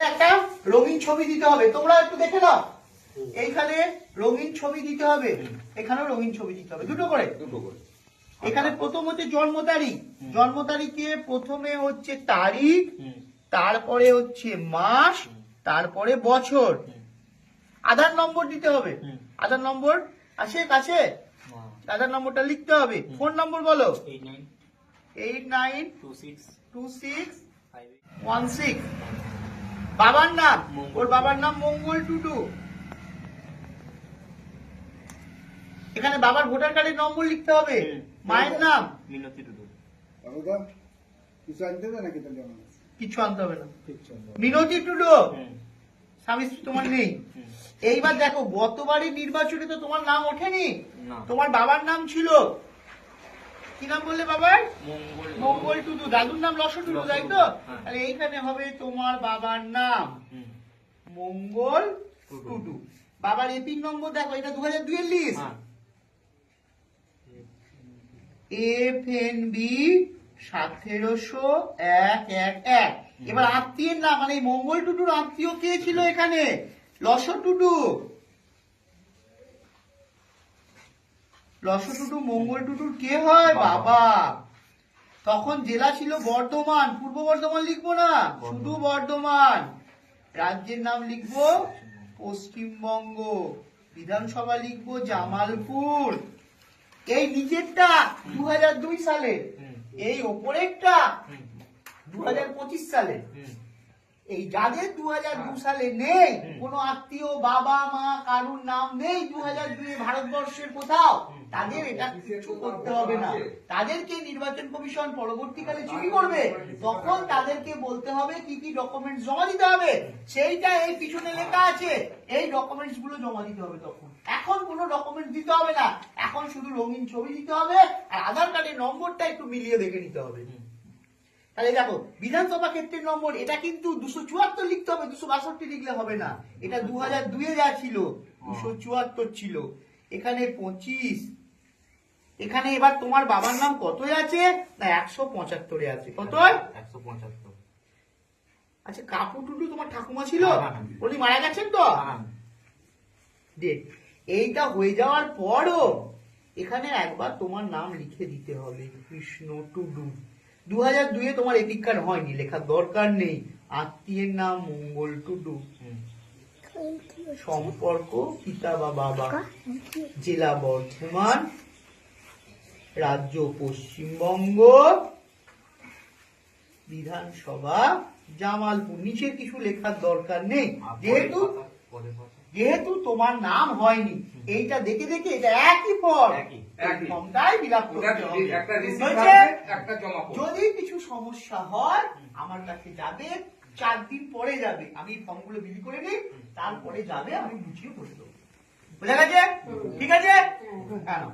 একটা রঙিন ছবি দিতে হবে। তোমরা একটু দেখে নাও। এইখানে রঙিন ছবি দিতে হবে। এখানেও রঙিন ছবি দিতে হবে। দুটো করে। দুটো করে। এখানে প্রথম হচ্ছে জন্ম তারিখ। জন্ম তারিখে প্রথমে হচ্ছে তারিখ তারপরে হচ্ছে মাস তারপরে বছর। আধার নম্বর দিতে হবে। আধার নম্বর আছে কাছে? আধার নম্বরটা লিখতে হবে। ফোন নম্বর বলো? Eight nine two six two six one six. বাবার নাম? ওর বাবার নাম মঙ্গল টুটু। এখানে বাবার ভোটার কার্ডের নম্বর লিখতে হবে। মায়ের নাম? মিনতি টুডু দাদা কিছু আনতে হবে নাকি তাহলে কিছু? আনতে হবে না। কিচ্ছু আনতে হবে না। মিনতি টুডু স্বামী স্ত্রী তোমার নেই? এইবার দেখো গতবারের নির্বাচনে তো তোমার নাম ওঠেনি। তোমার বাবার নাম ছিল। কি নাম বললে বাবার? মঙ্গল টুডু। দাদুর নাম লস টুডু তাই তো? হ্যাঁ। তাহলে এইখানে হবে তোমার বাবার নাম। মঙ্গল টুডু। বাবার এপিক নম্বর দেখো এটা দু হাজার দুইয়ের লিস্ট এফ এন বি সতেরোশো এক এক এক। এবার আত্মীয়ের নাম মানে মঙ্গল টুটুর আত্মীয় কে ছিল এখানে? লস টুটু লস টুটু মঙ্গল টুটুর কে হয়? বাবা। তখন জেলা ছিল বর্ধমান। পূর্ব বর্ধমান লিখব না? শুধু বর্ধমান। রাজ্যের নাম লিখব পশ্চিমবঙ্গ। বিধানসভা লিখব জামালপুর। এই নিচেরটা দু দুই সালে। এই ওপরেরটা দু সালে। হুম। এই যাদের দু দু সালে নেই। কোনো আত্মীয়, বাবা, মা, কারুর নাম নেই দু হাজার দুই ভারতবর্ষের কোথাও, তাদের এটা কিছু করতে হবে না। তাদেরকে নির্বাচন কমিশন পরবর্তীকালে চুরি করবে, তখন তাদেরকে বলতে হবে কি কি ডকুমেন্টস জমা দিতে হবে। সেইটা এই পিছনে লেখা আছে, এই ডকুমেন্টসগুলো জমা দিতে হবে তখন। এখন কোনো ডকুমেন্ট দিতে হবে না। এখন শুধু রঙিন ছবি দিতে হবে, আর আধার কার্ডের নম্বরটা একটু মিলিয়ে দেখে নিতে হবে। তাহলে দেখো বিধানসভা ক্ষেত্রের নম্বর এটা কিন্তু দুশো চুয়াত্তর লিখতে হবে দুশো বাষট্টি লিখলে হবে না। এটা দু হাজার দুয়ে যা ছিল দুশো চুয়াত্তর ছিল। এখানে পঁচিশ। এখানে এবার তোমার বাবার নাম কত আছে? না একশো পঁচাত্তরে আছে। কত একশো পঁচাত্তর। আচ্ছা কাপু টুটু তোমার ঠাকুমা ছিল? হ্যাঁ, হ্যাঁ। উনি মারা গেছেন তো? হ্যাঁ দেখ এইটা হয়ে যাওয়ার পরও এখানে একবার তোমার নাম লিখে দিতে হবে কৃষ্ণ টুডু। দু হাজার দুয়ে তোমার এপিক কার্ড হয়নি লেখার দরকার নেই। আত্মীয়ের নাম মঙ্গল টুডু। সম্পর্ক পিতা বা বাবা। জেলা বর্ধমান। রাজ্য পশ্চিমবঙ্গ। বিধানসভা জামালপুর। নিচের কিছু লেখার দরকার নেই। যেহেতু। যেহেতু তোমার নাম হয়নি এইটা দেখে দেখে এটা একই ফর্ম একই, একই। ফর্মটাই ফিল আপ করতে হবে। যদি কিছু সমস্যা হয় আমার কাছে যাবে চার দিন পরে যাবে আমি ফর্মগুলো বিলি করে নিই তারপরে যাবে আমি বুঝিয়ে বসে দেবো। বোঝা গেছে? ঠিক আছে? হ্যাঁ।